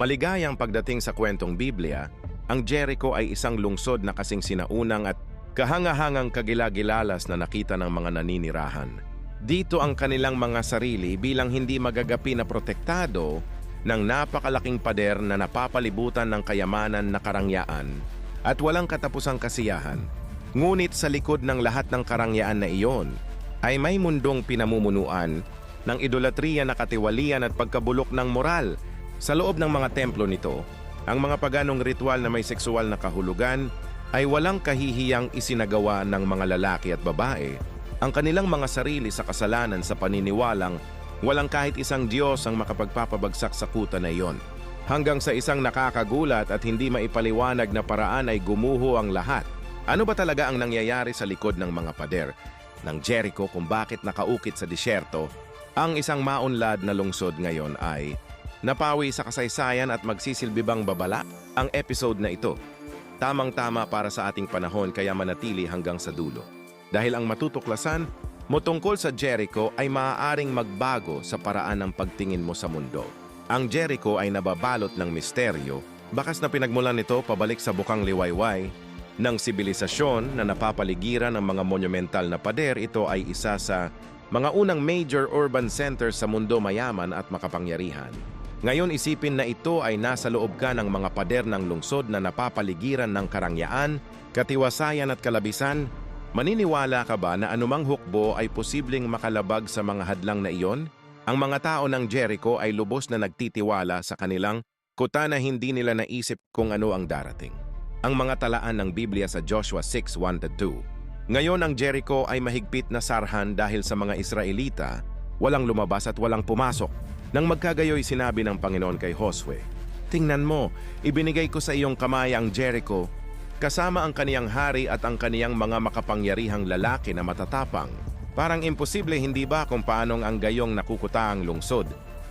Maligayang pagdating sa kwentong Biblia, ang Jericho ay isang lungsod na kasing sinaunang at kahangahangang kagilagilalas na nakita ng mga naninirahan. Dito ang kanilang mga sarili bilang hindi magagapi na protektado ng napakalaking pader na napapalibutan ng kayamanan na karangyaan at walang katapusang kasiyahan. Ngunit sa likod ng lahat ng karangyaan na iyon ay may mundong pinamumunuan ng idolatriya na katiwalian at pagkabulok ng moral. Sa loob ng mga templo nito, ang mga paganong ritual na may sexual na kahulugan ay walang kahihiyang isinagawa ng mga lalaki at babae ang kanilang mga sarili sa kasalanan sa paniniwalang walang kahit isang Diyos ang makapagpapabagsak sa kuta na iyon. Hanggang sa isang nakakagulat at hindi maipaliwanag na paraan ay gumuho ang lahat. Ano ba talaga ang nangyayari sa likod ng mga pader ng Jericho kung bakit nakaukit sa disyerto? Ang isang maunlad na lungsod ngayon ay napawi sa kasaysayan at magsisilbi bang babala ang episode na ito. Tamang-tama para sa ating panahon kaya manatili hanggang sa dulo. Dahil ang matutuklasan mo tungkol sa Jericho ay maaaring magbago sa paraan ng pagtingin mo sa mundo. Ang Jericho ay nababalot ng misteryo, bakas na pinagmulan nito pabalik sa bukang liwayway ng sibilisasyon na napapaligiran ng mga monumental na pader. Ito ay isa sa mga unang major urban centers sa mundo mayaman at makapangyarihan. Ngayon isipin na ito ay nasa loob ka ng mga pader ng lungsod na napapaligiran ng karangyaan, katiwasayan at kalabisan Maniniwala ka ba na anumang hukbo ay posibleng makalabag sa mga hadlang na iyon? Ang mga tao ng Jericho ay lubos na nagtitiwala sa kanilang kuta na hindi nila naisip kung ano ang darating. Ang mga talaan ng Biblia sa Joshua 6.1-2 Ngayon ang Jericho ay mahigpit na sarhan dahil sa mga Israelita, walang lumabas at walang pumasok. Nang magkagayoy sinabi ng Panginoon kay Josue, Tingnan mo, ibinigay ko sa iyong kamay ang Jericho kasama ang kaniyang hari at ang kaniyang mga makapangyarihang lalaki na matatapang. Parang imposible hindi ba kung paanong ang gayong nakukuta ang lungsod,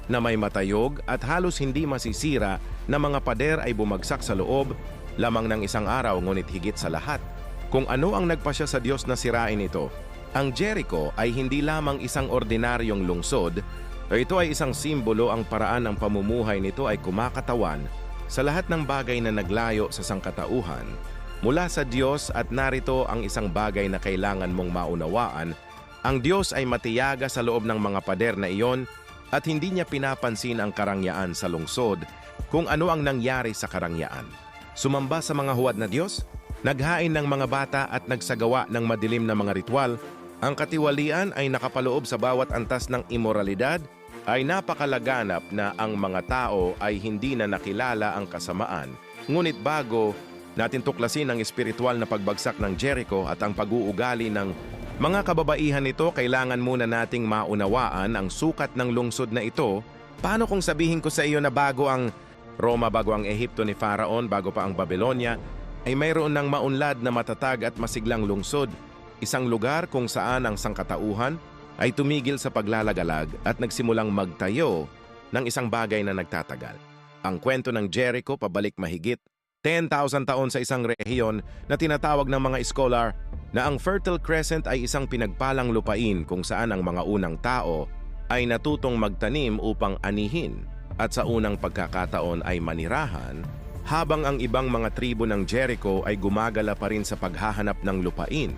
na may matayog at halos hindi masisira na mga pader ay bumagsak sa loob lamang ng isang araw ngunit higit sa lahat. Kung ano ang nagpasya sa Diyos na sirain ito, ang Jericho ay hindi lamang isang ordinaryong lungsod, ito ay isang simbolo ang paraan ng pamumuhay nito ay kumakatawan sa lahat ng bagay na naglayo sa sangkatauhan mula sa Diyos at narito ang isang bagay na kailangan mong maunawaan. Ang Diyos ay matiyaga sa loob ng mga pader na iyon at hindi niya pinapansin ang karangyaan sa lungsod kung ano ang nangyari sa karangyaan. Sumamba sa mga huwad na Diyos, naghain ng mga bata at nagsagawa ng madilim na mga ritual, ang katiwalian ay nakapaloob sa bawat antas ng imoralidad ay napakalaganap na ang mga tao ay hindi na nakilala ang kasamaan, ngunit bago natin tuklasin ang espiritual na pagbagsak ng Jericho at ang pag-uugali ng mga kababaihan nito, kailangan muna nating maunawaan ang sukat ng lungsod na ito. Paano kung sabihin ko sa iyo na bago ang Roma, bago ang Ehipto ni Faraon, bago pa ang Babylonia, ay mayroon ng maunlad na matatag at masiglang lungsod, isang lugar kung saan ang sangkatauhan ay tumigil sa paglalagalag at nagsimulang magtayo ng isang bagay na nagtatagal. Ang kwento ng Jericho pabalik mahigit 10,000 taon sa isang rehiyon na tinatawag ng mga scholar na ang Fertile Crescent ay isang pinagpalang lupain kung saan ang mga unang tao ay natutong magtanim upang anihin at sa unang pagkakataon ay manirahan habang ang ibang mga tribo ng Jericho ay gumagala pa rin sa paghahanap ng lupain.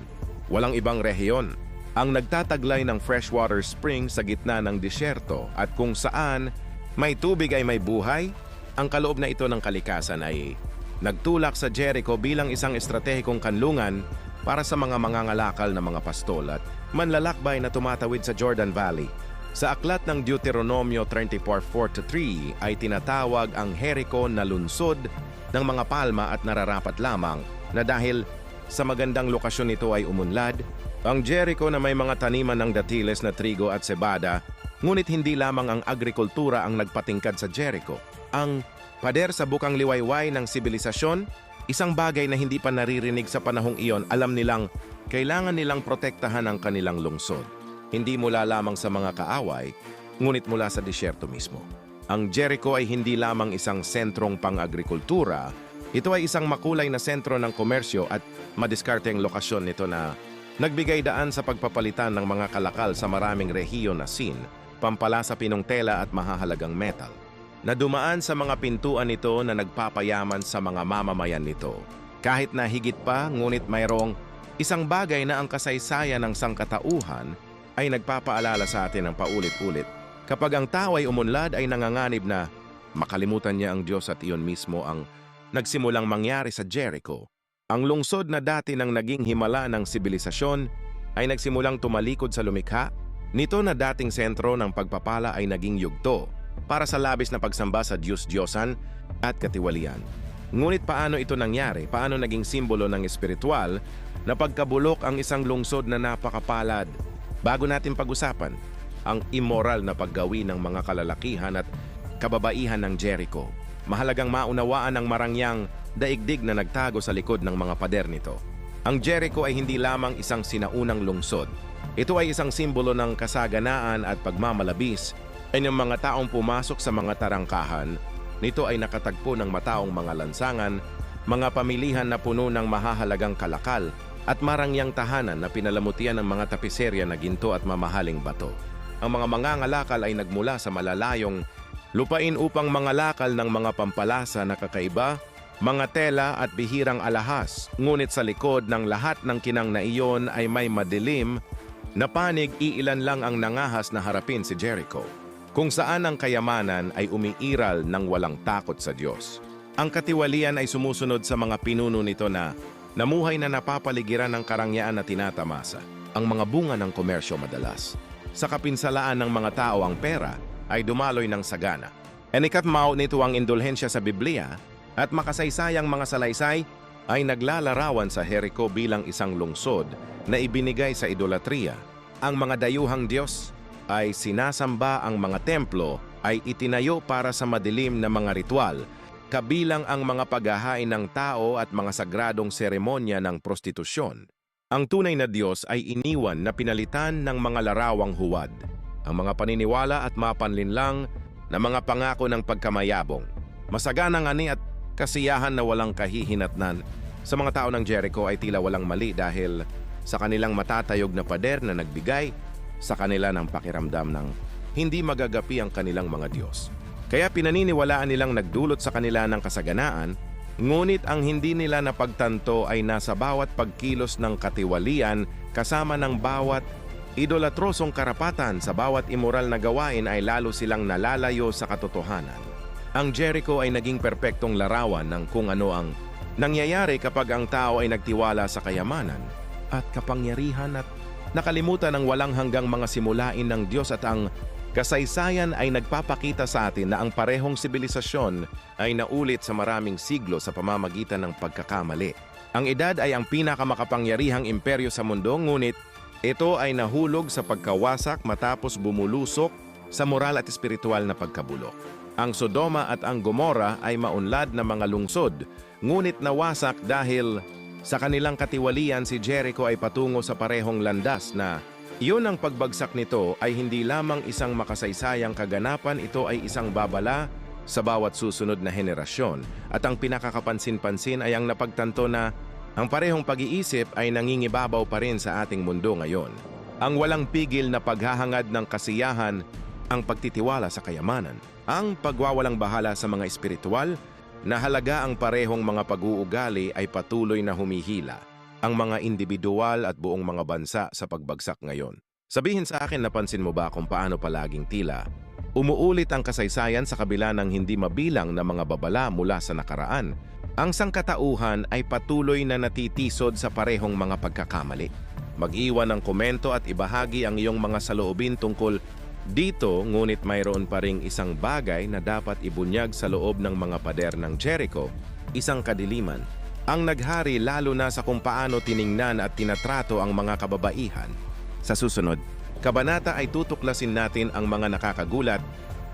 Walang ibang rehiyon ang nagtataglay ng freshwater spring sa gitna ng disyerto at kung saan may tubig ay may buhay, ang kaloob na ito ng kalikasan ay nagtulak sa Jericho bilang isang estratehikong kanlungan para sa mga mangangalakal na mga pastol at manlalakbay na tumatawid sa Jordan Valley. Sa aklat ng Deuteronomio 34.4-3 ay tinatawag ang Jericho na lunsod ng mga palma at nararapat lamang na dahil sa magandang lokasyon nito ay umunlad, ang Jericho na may mga taniman ng datiles na trigo at sebada, ngunit hindi lamang ang agrikultura ang nagpatingkad sa Jericho. Ang Pader sa bukang liwayway ng sibilisasyon, isang bagay na hindi pa naririnig sa panahong iyon, alam nilang kailangan nilang protektahan ang kanilang lungsod. Hindi mula lamang sa mga kaaway, ngunit mula sa disyerto mismo. Ang Jericho ay hindi lamang isang sentrong pang-agrikultura, ito ay isang makulay na sentro ng komersyo at madiskarteng lokasyon nito na nagbigay daan sa pagpapalitan ng mga kalakal sa maraming rehiyon na sin, pampala sa pinong tela at mahahalagang metal. na dumaan sa mga pintuan nito na nagpapayaman sa mga mamamayan nito. Kahit na higit pa, ngunit mayroong isang bagay na ang kasaysayan ng sangkatauhan ay nagpapaalala sa atin ng paulit-ulit. Kapag ang tao ay umunlad ay nanganganib na makalimutan niya ang Diyos at iyon mismo ang nagsimulang mangyari sa Jericho. Ang lungsod na dati nang naging himala ng sibilisasyon ay nagsimulang tumalikod sa lumikha. Nito na dating sentro ng pagpapala ay naging yugto para sa labis na pagsamba sa Diyos-Diyosan at katiwalian. Ngunit paano ito nangyari? Paano naging simbolo ng espiritual na pagkabulok ang isang lungsod na napakapalad? Bago natin pag-usapan, ang immoral na paggawi ng mga kalalakihan at kababaihan ng Jericho. Mahalagang maunawaan ang marangyang daigdig na nagtago sa likod ng mga pader nito. Ang Jericho ay hindi lamang isang sinaunang lungsod. Ito ay isang simbolo ng kasaganaan at pagmamalabis ay ng mga taong pumasok sa mga tarangkahan. Nito ay nakatagpo ng mataong mga lansangan, mga pamilihan na puno ng mahahalagang kalakal at marangyang tahanan na pinalamutian ng mga tapiserya na ginto at mamahaling bato. Ang mga mangangalakal ay nagmula sa malalayong lupain upang mangalakal ng mga pampalasa na kakaiba, mga tela at bihirang alahas. Ngunit sa likod ng lahat ng kinang na iyon ay may madilim na panig iilan lang ang nangahas na harapin si Jericho, kung saan ang kayamanan ay umiiral ng walang takot sa Diyos. Ang katiwalian ay sumusunod sa mga pinuno nito na namuhay na napapaligiran ng karangyaan na tinatamasa, ang mga bunga ng komersyo madalas. Sa kapinsalaan ng mga tao ang pera ay dumaloy ng sagana. Enikatmao nito ang indulhensya sa Biblia at makasaysayang mga salaysay ay naglalarawan sa Jericho bilang isang lungsod na ibinigay sa idolatriya. Ang mga dayuhang Diyos ay sinasamba ang mga templo ay itinayo para sa madilim na mga ritual, kabilang ang mga paghahain ng tao at mga sagradong seremonya ng prostitusyon. Ang tunay na Diyos ay iniwan na pinalitan ng mga larawang huwad, ang mga paniniwala at mapanlinlang na mga pangako ng pagkamayabong. Masaganang ani at kasiyahan na walang kahihinatnan sa mga tao ng Jericho ay tila walang mali dahil sa kanilang matatayog na pader na nagbigay sa kanila ng pakiramdam ng hindi magagapi ang kanilang mga Diyos. Kaya pinaniniwalaan nilang nagdulot sa kanila ng kasaganaan, ngunit ang hindi nila napagtanto ay nasa bawat pagkilos ng katiwalian kasama ng bawat idolatrosong karapatan sa bawat immoral na gawain ay lalo silang nalalayo sa katotohanan. Ang Jericho ay naging perpektong larawan ng kung ano ang nangyayari kapag ang tao ay nagtiwala sa kayamanan at kapangyarihan at nakalimutan ang walang hanggang mga simulain ng Diyos at ang kasaysayan ay nagpapakita sa atin na ang parehong sibilisasyon ay naulit sa maraming siglo sa pamamagitan ng pagkakamali. Ang edad ay ang pinakamakapangyarihang imperyo sa mundo ngunit ito ay nahulog sa pagkawasak matapos bumulusok sa moral at espiritual na pagkabulok. Ang Sodoma at ang Gomora ay maunlad na mga lungsod, ngunit nawasak dahil sa kanilang katiwalian si Jericho ay patungo sa parehong landas na iyon ang pagbagsak nito ay hindi lamang isang makasaysayang kaganapan, ito ay isang babala sa bawat susunod na henerasyon. At ang pinakakapansin-pansin ay ang napagtanto na ang parehong pag-iisip ay nangingibabaw pa rin sa ating mundo ngayon. Ang walang pigil na paghahangad ng kasiyahan, ang pagtitiwala sa kayamanan, ang pagwawalang bahala sa mga espiritual, na halaga ang parehong mga pag-uugali ay patuloy na humihila ang mga individual at buong mga bansa sa pagbagsak ngayon. Sabihin sa akin napansin mo ba kung paano palaging tila umuulit ang kasaysayan sa kabila ng hindi mabilang na mga babala mula sa nakaraan ang sangkatauhan ay patuloy na natitisod sa parehong mga pagkakamali. Mag-iwan ng komento at ibahagi ang iyong mga saloobin tungkol dito ngunit mayroon pa ring isang bagay na dapat ibunyag sa loob ng mga pader ng Jericho, isang kadiliman. Ang naghari lalo na sa kung paano tiningnan at tinatrato ang mga kababaihan. Sa susunod, kabanata ay tutuklasin natin ang mga nakakagulat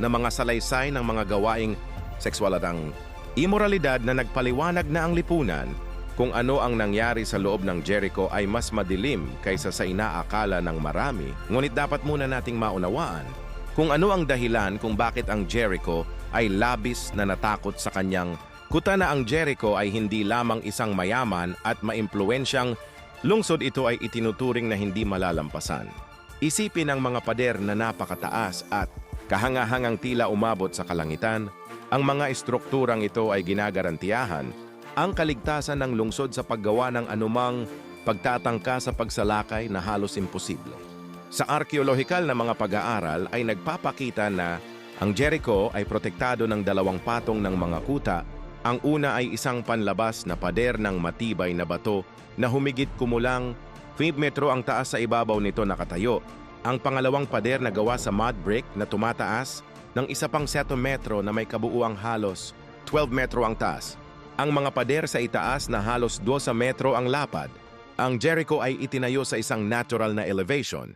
na mga salaysay ng mga gawaing sexual at ang Imoralidad na nagpaliwanag na ang lipunan. Kung ano ang nangyari sa loob ng Jericho ay mas madilim kaysa sa inaakala ng marami, ngunit dapat muna nating maunawaan kung ano ang dahilan kung bakit ang Jericho ay labis na natakot sa kanyang kuta na ang Jericho ay hindi lamang isang mayaman at maimpluwensyang lungsod ito ay itinuturing na hindi malalampasan. Isipin ang mga pader na napakataas at kahangahangang tila umabot sa kalangitan, ang mga estrukturang ito ay ginagarantiyahan ang kaligtasan ng lungsod sa paggawa ng anumang pagtatangka sa pagsalakay na halos imposible. Sa arkeolohikal na mga pag-aaral ay nagpapakita na ang Jericho ay protektado ng dalawang patong ng mga kuta. Ang una ay isang panlabas na pader ng matibay na bato na humigit kumulang 5 metro ang taas sa ibabaw nito nakatayo. Ang pangalawang pader na gawa sa mud brick na tumataas ng isa pang seto metro na may kabuuang halos 12 metro ang taas. Ang mga pader sa itaas na halos 12 metro ang lapad. Ang Jericho ay itinayo sa isang natural na elevation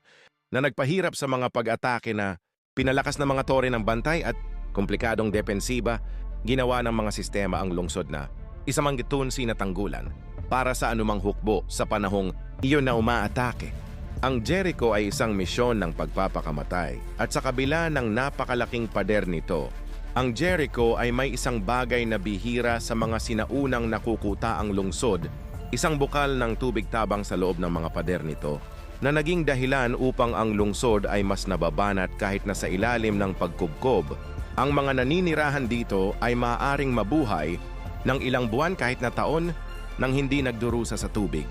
na nagpahirap sa mga pag-atake na pinalakas ng mga tore ng bantay at komplikadong depensiba, ginawa ng mga sistema ang lungsod na isang gitunsi na tanggulan para sa anumang hukbo sa panahong iyon na umaatake. Ang Jericho ay isang misyon ng pagpapakamatay at sa kabila ng napakalaking pader nito, ang Jericho ay may isang bagay na bihira sa mga sinaunang nakukuta ang lungsod, isang bukal ng tubig tabang sa loob ng mga pader nito na naging dahilan upang ang lungsod ay mas nababanat kahit na sa ilalim ng pagkubkob. Ang mga naninirahan dito ay maaaring mabuhay ng ilang buwan kahit na taon nang hindi nagdurusa sa tubig.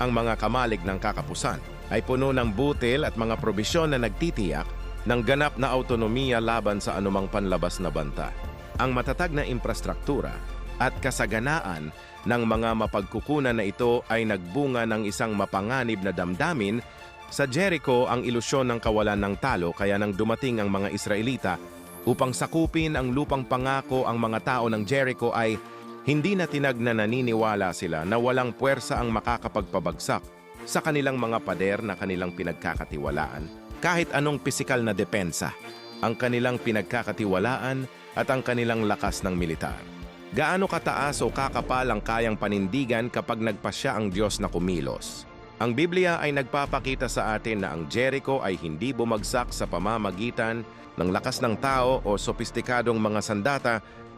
Ang mga kamalig ng kakapusan ay puno ng butil at mga probisyon na nagtitiyak ng ganap na autonomiya laban sa anumang panlabas na banta. Ang matatag na infrastruktura at kasaganaan ng mga mapagkukunan na ito ay nagbunga ng isang mapanganib na damdamin sa Jericho ang ilusyon ng kawalan ng talo kaya nang dumating ang mga Israelita upang sakupin ang lupang pangako ang mga tao ng Jericho ay hindi na tinag na naniniwala sila na walang puwersa ang makakapagpabagsak sa kanilang mga pader na kanilang pinagkakatiwalaan kahit anong pisikal na depensa, ang kanilang pinagkakatiwalaan at ang kanilang lakas ng militar. Gaano kataas o kakapal ang kayang panindigan kapag nagpasya ang Diyos na kumilos? Ang Biblia ay nagpapakita sa atin na ang Jericho ay hindi bumagsak sa pamamagitan ng lakas ng tao o sopistikadong mga sandata,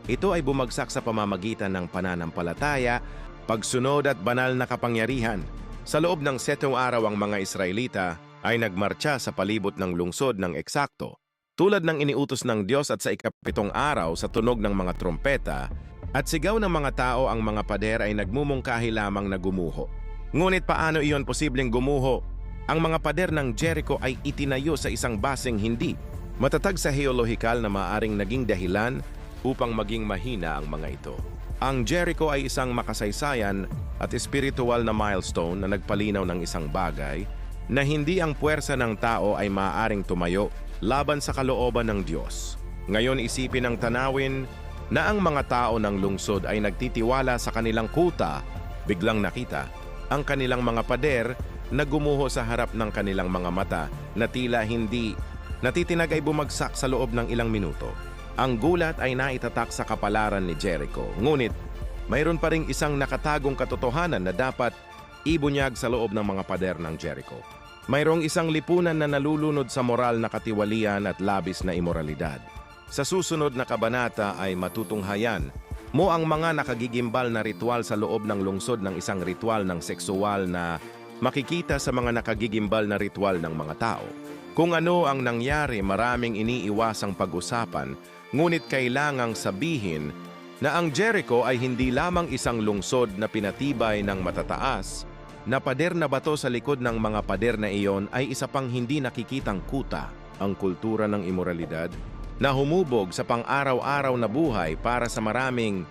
ito ay bumagsak sa pamamagitan ng pananampalataya, pagsunod at banal na kapangyarihan. Sa loob ng setong araw ang mga Israelita ay nagmarcha sa palibot ng lungsod ng eksakto, tulad ng iniutos ng Diyos at sa ikapitong araw sa tunog ng mga trompeta, at sigaw ng mga tao ang mga pader ay nagmumungkahi lamang na gumuho. Ngunit paano iyon posibleng gumuho? Ang mga pader ng Jericho ay itinayo sa isang baseng hindi matatag sa geolohikal na maaring naging dahilan upang maging mahina ang mga ito. Ang Jericho ay isang makasaysayan at espiritual na milestone na nagpalinaw ng isang bagay na hindi ang puwersa ng tao ay maaaring tumayo laban sa kalooban ng Diyos. Ngayon isipin ng tanawin na ang mga tao ng lungsod ay nagtitiwala sa kanilang kuta, biglang nakita ang kanilang mga pader na gumuho sa harap ng kanilang mga mata na tila hindi natitinag ay bumagsak sa loob ng ilang minuto. Ang gulat ay naitatak sa kapalaran ni Jericho, ngunit mayroon pa ring isang nakatagong katotohanan na dapat ibunyag sa loob ng mga pader ng Jericho. Mayroong isang lipunan na nalulunod sa moral na katiwalian at labis na imoralidad. Sa susunod na kabanata ay matutunghayan mo ang mga nakagigimbal na ritual sa loob ng lungsod ng isang ritual ng seksual na makikita sa mga nakagigimbal na ritual ng mga tao. Kung ano ang nangyari maraming iniiwasang pag-usapan, ngunit kailangang sabihin na ang Jericho ay hindi lamang isang lungsod na pinatibay ng matataas, na pader na bato sa likod ng mga pader na iyon ay isa pang hindi nakikitang kuta, ang kultura ng imoralidad, na humubog sa pang-araw-araw na buhay para sa maraming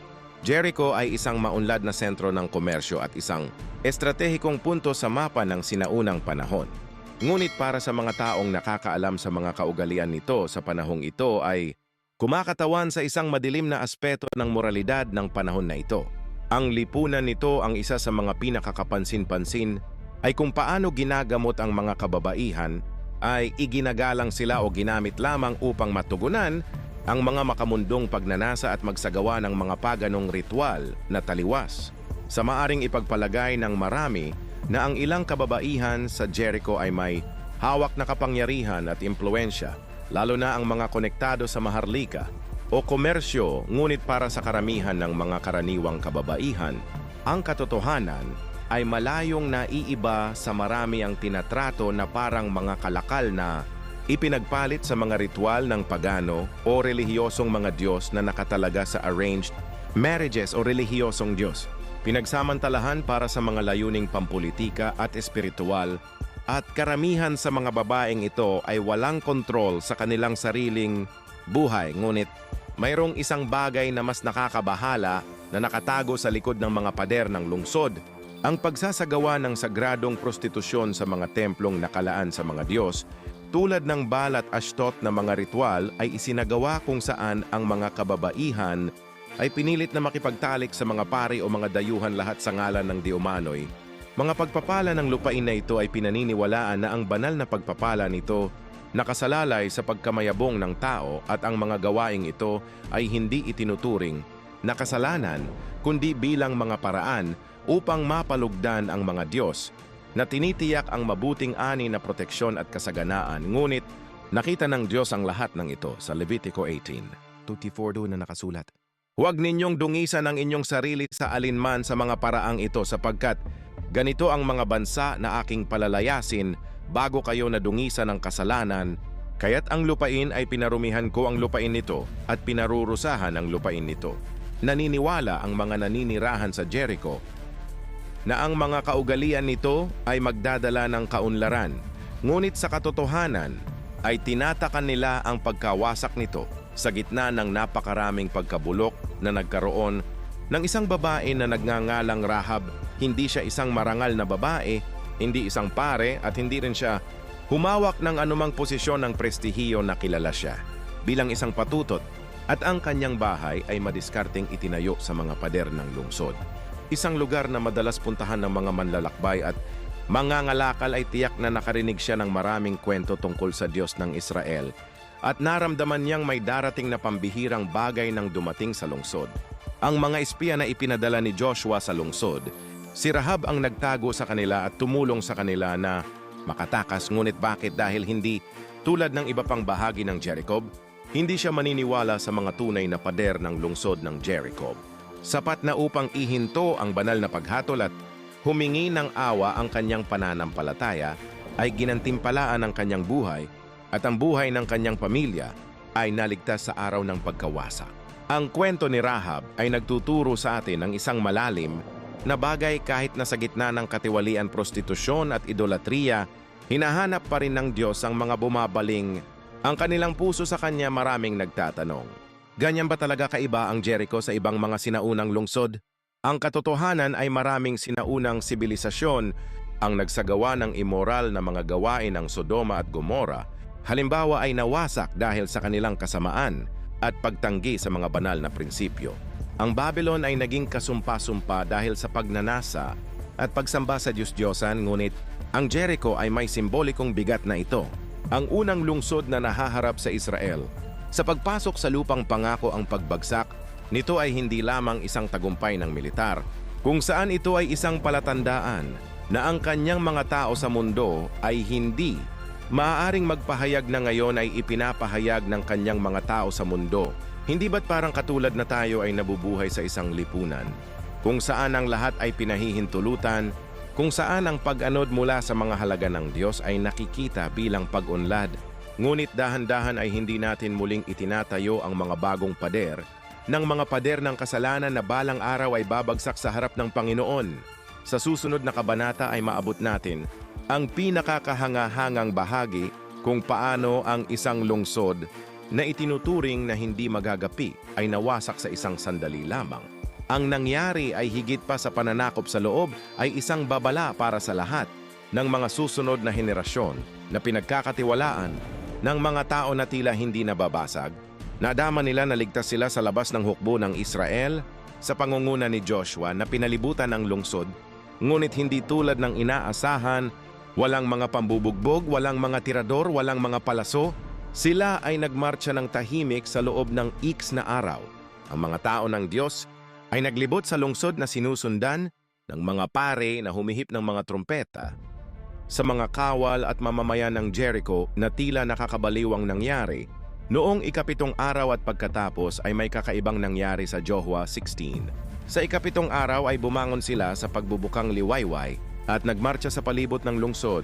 Jericho ay isang maunlad na sentro ng komersyo at isang estratehikong punto sa mapa ng sinaunang panahon. Ngunit para sa mga taong nakakaalam sa mga kaugalian nito sa panahong ito ay kumakatawan sa isang madilim na aspeto ng moralidad ng panahon na ito. Ang lipunan nito ang isa sa mga pinakakapansin-pansin ay kung paano ginagamot ang mga kababaihan ay iginagalang sila o ginamit lamang upang matugunan ang mga makamundong pagnanasa at magsagawa ng mga paganong ritual na taliwas. Sa maaring ipagpalagay ng marami na ang ilang kababaihan sa Jericho ay may hawak na kapangyarihan at impluensya, lalo na ang mga konektado sa maharlika o komersyo ngunit para sa karamihan ng mga karaniwang kababaihan, ang katotohanan ay malayong naiiba sa marami ang tinatrato na parang mga kalakal na ipinagpalit sa mga ritual ng pagano o relihiyosong mga Diyos na nakatalaga sa arranged marriages o relihiyosong Diyos. Pinagsamantalahan para sa mga layuning pampolitika at espiritual at karamihan sa mga babaeng ito ay walang kontrol sa kanilang sariling buhay ngunit mayroong isang bagay na mas nakakabahala na nakatago sa likod ng mga pader ng lungsod ang pagsasagawa ng sagradong prostitusyon sa mga templong nakalaan sa mga Diyos tulad ng balat ashtot na mga ritual ay isinagawa kung saan ang mga kababaihan ay pinilit na makipagtalik sa mga pari o mga dayuhan lahat sa ngalan ng Diumanoy. Mga pagpapala ng lupain na ito ay pinaniniwalaan na ang banal na pagpapala nito nakasalalay sa pagkamayabong ng tao at ang mga gawaing ito ay hindi itinuturing na kasalanan kundi bilang mga paraan upang mapalugdan ang mga Diyos na tinitiyak ang mabuting ani na proteksyon at kasaganaan. Ngunit nakita ng Diyos ang lahat ng ito sa Levitico 18. 24 na nakasulat. Huwag ninyong dungisan ang inyong sarili sa alinman sa mga paraang ito sapagkat ganito ang mga bansa na aking palalayasin bago kayo nadungisan ng kasalanan, kaya't ang lupain ay pinarumihan ko ang lupain nito at pinarurusahan ang lupain nito. Naniniwala ang mga naninirahan sa Jericho na ang mga kaugalian nito ay magdadala ng kaunlaran, ngunit sa katotohanan ay tinatakan nila ang pagkawasak nito sa gitna ng napakaraming pagkabulok na nagkaroon ng isang babae na nagngangalang Rahab. Hindi siya isang marangal na babae, hindi isang pare at hindi rin siya humawak ng anumang posisyon ng prestihiyo na kilala siya bilang isang patutot at ang kanyang bahay ay madiskarteng itinayo sa mga pader ng lungsod. Isang lugar na madalas puntahan ng mga manlalakbay at mangangalakal ay tiyak na nakarinig siya ng maraming kwento tungkol sa Diyos ng Israel at naramdaman niyang may darating na pambihirang bagay nang dumating sa lungsod. Ang mga espiya na ipinadala ni Joshua sa lungsod, si Rahab ang nagtago sa kanila at tumulong sa kanila na makatakas ngunit bakit dahil hindi tulad ng iba pang bahagi ng Jericho, hindi siya maniniwala sa mga tunay na pader ng lungsod ng Jericho. Sapat na upang ihinto ang banal na paghatol at humingi ng awa ang kanyang pananampalataya ay ginantimpalaan ang kanyang buhay at ang buhay ng kanyang pamilya ay naligtas sa araw ng pagkawasak. Ang kwento ni Rahab ay nagtuturo sa atin ng isang malalim na bagay kahit na sa gitna ng katiwalian prostitusyon at idolatriya, hinahanap pa rin ng Diyos ang mga bumabaling. Ang kanilang puso sa Kanya maraming nagtatanong. Ganyan ba talaga kaiba ang Jericho sa ibang mga sinaunang lungsod? Ang katotohanan ay maraming sinaunang sibilisasyon ang nagsagawa ng immoral na mga gawain ng Sodoma at Gomora halimbawa ay nawasak dahil sa kanilang kasamaan at pagtanggi sa mga banal na prinsipyo. Ang Babylon ay naging kasumpa-sumpa dahil sa pagnanasa at pagsamba sa Diyos-Diyosan ngunit ang Jericho ay may simbolikong bigat na ito, ang unang lungsod na nahaharap sa Israel. Sa pagpasok sa lupang pangako ang pagbagsak, nito ay hindi lamang isang tagumpay ng militar, kung saan ito ay isang palatandaan na ang kanyang mga tao sa mundo ay hindi maaaring magpahayag na ngayon ay ipinapahayag ng kanyang mga tao sa mundo. Hindi ba't parang katulad na tayo ay nabubuhay sa isang lipunan, kung saan ang lahat ay pinahihintulutan, kung saan ang pag-anod mula sa mga halaga ng Diyos ay nakikita bilang pag-unlad, ngunit dahan-dahan ay hindi natin muling itinatayo ang mga bagong pader ng mga pader ng kasalanan na balang araw ay babagsak sa harap ng Panginoon. Sa susunod na kabanata ay maabot natin ang pinakakahangahangang bahagi kung paano ang isang lungsod na itinuturing na hindi magagapi ay nawasak sa isang sandali lamang. Ang nangyari ay higit pa sa pananakop sa loob ay isang babala para sa lahat ng mga susunod na henerasyon na pinagkakatiwalaan ng mga tao na tila hindi nababasag. Nadama nila na ligtas sila sa labas ng hukbo ng Israel sa pangunguna ni Joshua na pinalibutan ang lungsod, ngunit hindi tulad ng inaasahan Walang mga pambubugbog, walang mga tirador, walang mga palaso. Sila ay nagmarcha ng tahimik sa loob ng X na araw. Ang mga tao ng Diyos ay naglibot sa lungsod na sinusundan ng mga pare na humihip ng mga trumpeta. Sa mga kawal at mamamayan ng Jericho na tila nakakabaliwang nangyari, noong ikapitong araw at pagkatapos ay may kakaibang nangyari sa Johua 16. Sa ikapitong araw ay bumangon sila sa pagbubukang liwayway at nagmarcha sa palibot ng lungsod.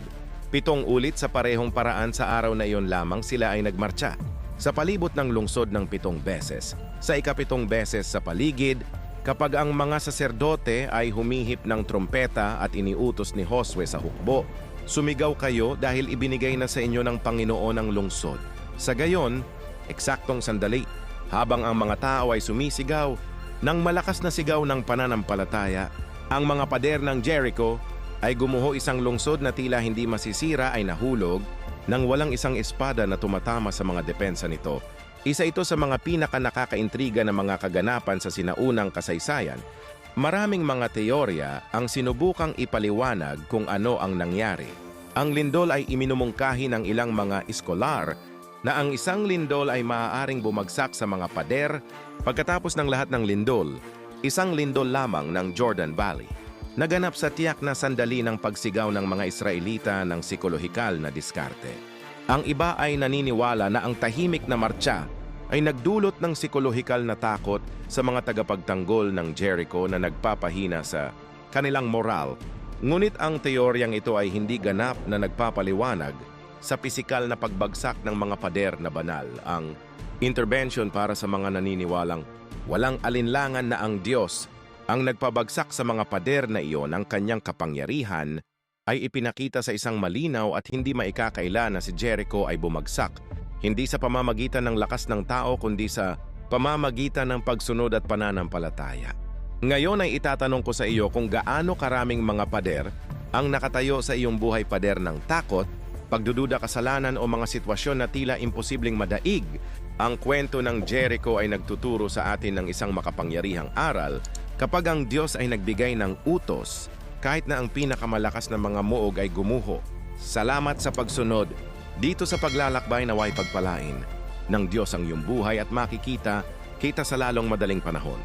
Pitong ulit sa parehong paraan sa araw na iyon lamang sila ay nagmarcha. Sa palibot ng lungsod ng pitong beses. Sa ikapitong beses sa paligid, kapag ang mga saserdote ay humihip ng trompeta at iniutos ni Josue sa hukbo, sumigaw kayo dahil ibinigay na sa inyo ng Panginoon ang lungsod. Sa gayon, eksaktong sandali, habang ang mga tao ay sumisigaw, nang malakas na sigaw ng pananampalataya, ang mga pader ng Jericho ay gumuho isang lungsod na tila hindi masisira ay nahulog nang walang isang espada na tumatama sa mga depensa nito. Isa ito sa mga pinaka nakakaintriga ng mga kaganapan sa sinaunang kasaysayan. Maraming mga teorya ang sinubukang ipaliwanag kung ano ang nangyari. Ang lindol ay iminumungkahi ng ilang mga iskolar na ang isang lindol ay maaaring bumagsak sa mga pader pagkatapos ng lahat ng lindol, isang lindol lamang ng Jordan Valley. Naganap sa tiyak na sandali ng pagsigaw ng mga Israelita ng psikolohikal na diskarte. Ang iba ay naniniwala na ang tahimik na marcha ay nagdulot ng psikolohikal na takot sa mga tagapagtanggol ng Jericho na nagpapahina sa kanilang moral. Ngunit ang teoryang ito ay hindi ganap na nagpapaliwanag sa pisikal na pagbagsak ng mga pader na banal. Ang intervention para sa mga naniniwalang walang alinlangan na ang Diyos ang nagpabagsak sa mga pader na iyon ang kanyang kapangyarihan ay ipinakita sa isang malinaw at hindi maikakaila na si Jericho ay bumagsak, hindi sa pamamagitan ng lakas ng tao kundi sa pamamagitan ng pagsunod at pananampalataya. Ngayon ay itatanong ko sa iyo kung gaano karaming mga pader ang nakatayo sa iyong buhay pader ng takot, pagdududa kasalanan o mga sitwasyon na tila imposibleng madaig. Ang kwento ng Jericho ay nagtuturo sa atin ng isang makapangyarihang aral Kapag ang Diyos ay nagbigay ng utos, kahit na ang pinakamalakas na mga muog ay gumuho, salamat sa pagsunod. Dito sa paglalakbay naway pagpalain ng Diyos ang iyong buhay at makikita kita sa lalong madaling panahon.